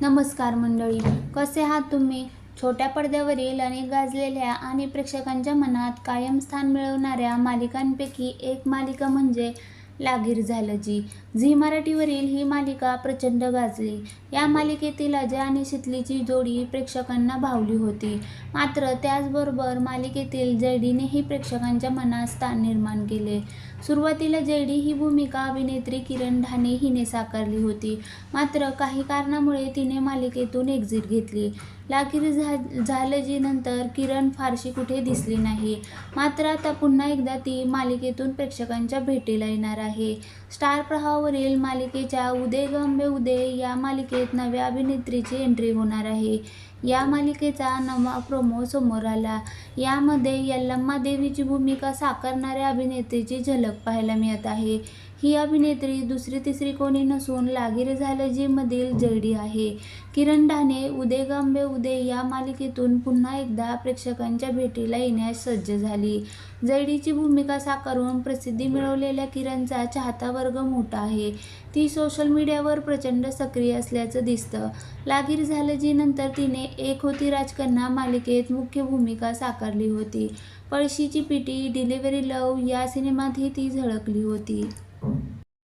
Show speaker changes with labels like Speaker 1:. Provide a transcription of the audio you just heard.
Speaker 1: नमस्कार मंडळी कसे आहात तुम्ही? छोट्या पडद्यावरील अनेक गाजलेल्या आणि प्रेक्षकांच्या मनात कायम स्थान मिळवणाऱ्या मालिकांपैकी एक मालिका म्हणजे लागीर झालं जी झी मराठीवरील ही मालिका प्रचंड गाजली. या मालिकेतील अजय आणि शितलीची जोडी प्रेक्षकांना भावली होती. मात्र त्याचबरोबर मालिकेतील जयडीनेही प्रेक्षकांच्या मनात स्थान निर्माण केले. सुरुवातीला जयडी ही भूमिका अभिनेत्री किरण ढाणे हिने साकारली होती. मात्र काही कारणामुळे तिने मालिकेतून एक्झिट घेतली. लागीर झा झालं जी नंतर किरण फारशी कुठे दिसली नाही. मात्र आता पुन्हा एकदा ती मालिकेतून प्रेक्षकांच्या भेटीला येणार आहे. स्टार प्रवाहावरील मालिकेच्या उदय गंबे उदय या मालिकेत नव्या अभिनेत्रीची एंट्री होणार आहे. या मालिकेचा नवा प्रोमो समोर आला. यामध्ये यल्लम्मा देवीची भूमिका साकारणाऱ्या अभिनेत्रीची झलक पाहायला मिळत आहे. ही अभिनेत्री दुसरी तिसरी कोणी नसून लागीर झालं जीमधील जयडी आहे. किरण डाने उदय गांबे उदय या मालिकेतून पुन्हा एकदा प्रेक्षकांच्या भेटीला येण्यास सज्ज झाली. जयडीची भूमिका साकारून प्रसिद्धी मिळवलेल्या किरणचा चाहता वर्ग मोठा आहे. ती सोशल मीडियावर प्रचंड सक्रिय असल्याचं दिसतं. लागीर झालं जी नंतर तिने एक होती राजकन्या मालिकेत मुख्य भूमिका साकारली होती. पळशीची पिटी डिलिव्हरी लव या सिनेमातही ती झळकली होती. Amém.